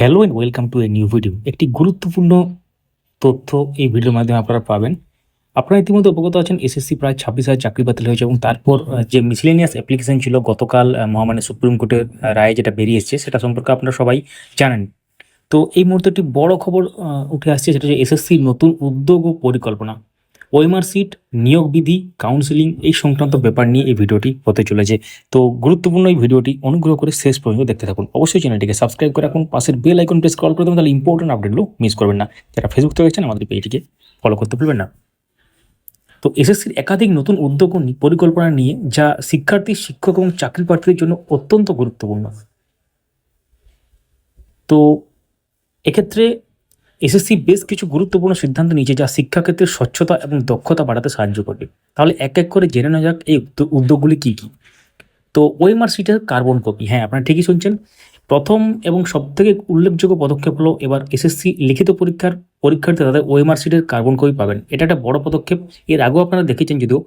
Hello and welcome to a new video একটি গুরুত্বপূর্ণ তথ্য এই ভিডিওর মাধ্যমে আপনারা পাবেন। আপনারা ইতিমধ্যে অবগত আছেন এসএসসি প্রায় ছাব্বিশ হাজার চাকরি বাতিল হয়েছে এবং তারপর যে মিসলেনিয়াস অ্যাপ্লিকেশন ছিল, গতকাল মহামান্য সুপ্রিম কোর্টের রায়ে যেটা বেরিয়ে সেটা সম্পর্কে আপনারা সবাই জানেন। তো এই মুহূর্তে একটি বড় খবর উঠে আসছে, সেটা হচ্ছে এসএসসির নতুন উদ্যোগ ও পরিকল্পনা। ওএমআর সিট, নিয়োগ বিধি কাউন্সিলিং এই সংক্রান্ত ব্যাপার নিয়ে এই ভিডিওটি হতে চলেছে। তো গুরুত্বপূর্ণ এই ভিডিওটি অনুগ্রহ করে শেষ পর্যন্ত দেখতে থাকুন। অবশ্যই চ্যানেলটিকে সাবস্ক্রাইব করে রাখুন। পাশের বেল আইকন প্রেস কল করে দেবেন, তাহলে ইম্পর্টেন্ট আপডেটগুলো মিস করবেন না। যারা ফেসবুক থেকে দেখছেন, আমাদের পেজটিকে ফলো করতে ভুলবেন না। তো এসএসসির একাধিক নতুন উদ্যোগ পরিকল্পনা নিয়ে, যা শিক্ষার্থী, শিক্ষক এবং চাকরি প্রার্থীদের জন্য অত্যন্ত গুরুত্বপূর্ণ। তো এক্ষেত্রে এসএসসি বেশ কিছু গুরুত্বপূর্ণ সিদ্ধান্ত নিয়েছে যা শিক্ষাক্ষেত্রে স্বচ্ছতা এবং দক্ষতা বাড়াতে সাহায্য করবে। তাহলে এক এক করে জেনে নেওয়া যাক এই উদ্যোগগুলি কী কী? তো ওএমআর সিটের কার্বন কপি হ্যাঁ আপনারা ঠিকই শুনছেন। প্রথম এবং সবথেকে উল্লেখযোগ্য পদক্ষেপ হলো এবার এসএসসি লিখিত পরীক্ষার পরীক্ষার্থী তাদের ওএমআর সিটের কার্বন কপি পাবেন। এটা একটা বড় পদক্ষেপ। এর আগেও আপনারা দেখেছেন যদিও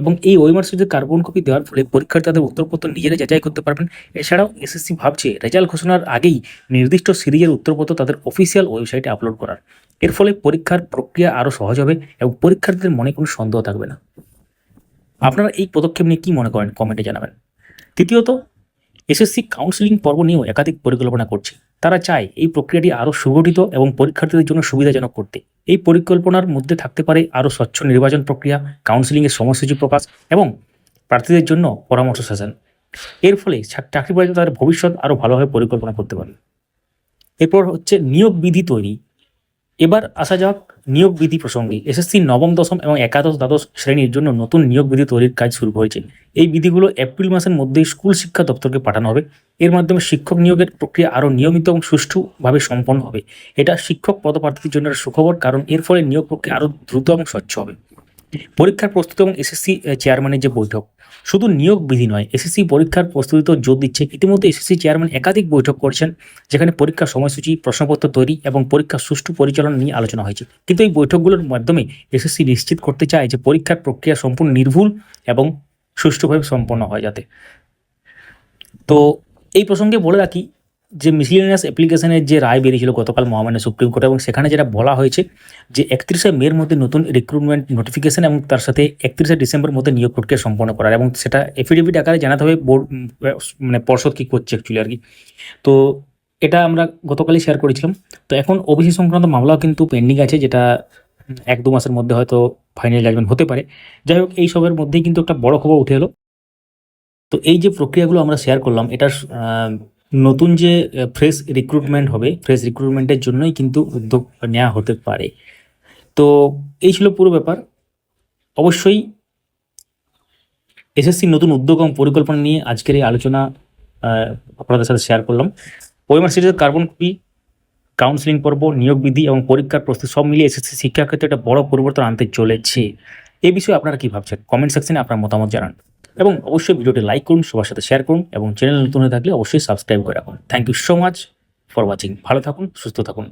এবং এই ওএমআর সিটের কার্বন কপি দেওয়ার ফলে পরীক্ষার্থী তাদের উত্তরপত্র নিজেরা যাচাই করতে পারবেন। এছাড়াও এসএসসি ভাবছে, রেজাল্ট ঘোষণার আগেই নির্দিষ্ট সিরিজের উত্তরপত্র তাদের অফিসিয়াল ওয়েবসাইটে আপলোড করার। এর ফলে পরীক্ষার প্রক্রিয়া আরও সহজ হবে এবং পরীক্ষার্থীদের মনে কোনো সন্দেহ থাকবে না। আপনারা এই পদক্ষেপ নিয়ে কী মনে করেন? কমেন্টে জানাবেন। তৃতীয়ত এসএসসি কাউন্সিলিং পর্ব নিয়েও একাধিক পরিকল্পনা করছে। তারা চায় এই প্রক্রিয়াটি আরও সুগঠিত এবং পরীক্ষার্থীদের জন্য সুবিধাজনক করতে। এই পরিকল্পনার মধ্যে থাকতে পারে আরও স্বচ্ছ নির্বাচন প্রক্রিয়া কাউন্সিলিংয়ের সময়সূচি প্রকাশ এবং প্রার্থীদের জন্য পরামর্শ সেশন এর ফলে চাকরি প্রার্থী তাদের ভবিষ্যৎ আরও ভালোভাবে পরিকল্পনা করতে পারে। এরপর হচ্ছে নিয়োগ বিধি তৈরি। এবার আসা যাক নিয়োগ বিধি প্রসঙ্গে। এসএসসি নবম, দশম এবং একাদশ দ্বাদশ শ্রেণির জন্য নতুন নিয়োগ বিধি তৈরির কাজ শুরু হয়েছে। এই বিধিগুলো এপ্রিল মাসের মধ্যেই স্কুল শিক্ষা দপ্তরকে পাঠানো হবে। এর মাধ্যমে শিক্ষক নিয়োগের প্রক্রিয়া আরও নিয়মিত এবং সুষ্ঠুভাবে সম্পন্ন হবে। এটা শিক্ষক পদপ্রার্থীদের জন্য সুখবর, কারণ এর ফলে নিয়োগ প্রক্রিয়া আরও দ্রুত এবং স্বচ্ছ হবে। পরীক্ষার প্রস্তুতি এবং এসএসসি চেয়ারম্যানের যে বৈঠক। শুধু নিয়োগ বিধি নয়, এসএসসি পরীক্ষার প্রস্তুতি তো জোর দিচ্ছে। ইতিমধ্যে এসএসসি চেয়ারম্যান একাধিক বৈঠক করেছেন, যেখানে পরীক্ষার সময়সূচি, প্রশ্নপত্র তৈরি এবং পরীক্ষার সুষ্ঠু পরিচালনা নিয়ে আলোচনা হয়েছে। কিন্তু এই বৈঠকগুলোর মাধ্যমে এসএসসি নিশ্চিত করতে চায় যে পরীক্ষার প্রক্রিয়া সম্পূর্ণ নির্ভুল এবং সুষ্ঠুভাবে সম্পন্ন হয় যাতে। তো এই প্রসঙ্গে বলে রাখি যে মিসলিনিয়াস অ্যাপ্লিকেশনের যে রায় বেরিয়েছিল গতকাল মহামান্য সুপ্রিম কোর্ট এবং সেখানে যেটা বলা হয়েছে যে একত্রিশে মের মধ্যে নতুন রিক্রুটমেন্ট নোটিফিকেশন এবং তার সাথে একত্রিশে ডিসেম্বর মধ্যে নিয়োগ প্রক্রিয়া সম্পন্ন করার এবং সেটা এফিডেভিট আকারে জানাতে হবে বোর্ড মানে পর্ষদ কী করছে অ্যাকচুয়ালি আর কি। তো এটা আমরা গতকালই শেয়ার করেছিলাম। তো এখন ওবিসি সংক্রান্ত মামলাও কিন্তু পেন্ডিং আছে যেটা এক দু মাসের মধ্যে হয়তো ফাইনাল জাজমেন্ট হতে পারে। যাই হোক, এই সবের মধ্যেই কিন্তু একটা বড় খবর উঠে এলো। তো এই যে প্রক্রিয়াগুলো আমরা শেয়ার করলাম, এটার নতুন যে ফ্রেশ রিক্রুটমেন্ট হবে ফ্রেশ রিক্রুটমেন্টের জন্যই কিন্তু উদ্যোগ নেওয়া হতে পারে। তো এই ছিল পুরো ব্যাপার। অবশ্যই এসএসসি নতুন উদ্যোগ এবং পরিকল্পনা নিয়ে আজকের এই আলোচনা আপনাদের সাথে শেয়ার করলাম। ওয়েমার সিরিজের কার্বন কপি কাউন্সিলিং পর্ব, নিয়োগ বিধি এবং পরীক্ষার প্রস্তুতি সব মিলিয়ে এসএসসি শিক্ষা ক্ষেত্রে একটা বড় পরিবর্তন আনতে চলেছে। এ বিষয়ে আপনারা কি ভাবছেন? কমেন্ট সেকশনে আপনার মতামত জানান। এবং অবশ্যই ভিডিওটি লাইক করুন, সবার সাথে শেয়ার করুন এবং চ্যানেল নতুন হয়ে থাকলে অবশ্যই সাবস্ক্রাইব করে রাখুন। Thank you so much for watching ভালো থাকুন, সুস্থ থাকুন।